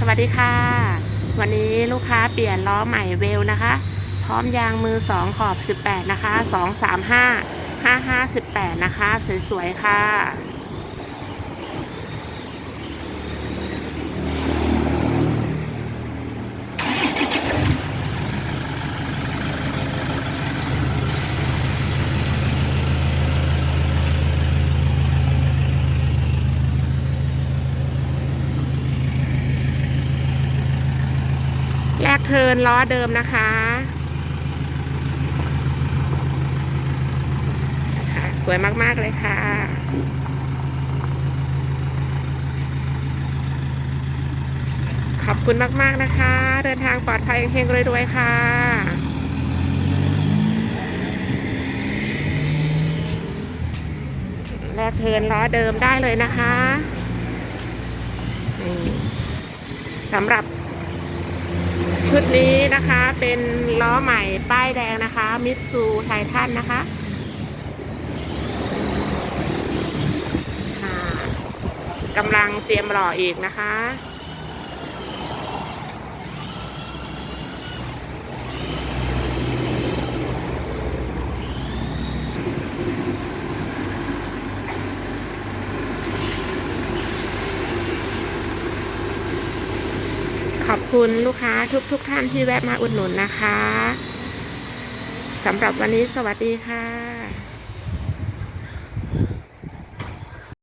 สวัสดีค่ะ วันนี้ลูกค้าเปลี่ยนล้อใหม่เวลนะคะ พร้อมยางมือ 2 ขอบ 18 นะคะ 235 55 18 นะคะ สวยๆ ค่ะ เทิร์นล้อเดิมนะคะค่ะสวยมากๆเลยค่ะ ขอบคุณมากๆนะคะ เดินทางปลอดภัยเฮงๆรวยๆค่ะแลกเทินล้อเดิมได้เลยนะคะสำหรับ ชุดนี้นะคะเป็นล้อใหม่ป้ายแดงนะคะมิตซูไททันนะคะค่ะกำลังเตรียมหล่ออีกนะคะ ขอบคุณลูกค้าทุกๆทท่านที่แวะมาอุดหนุนนะคะสำหรับวันนี้สวัสดีค่ะ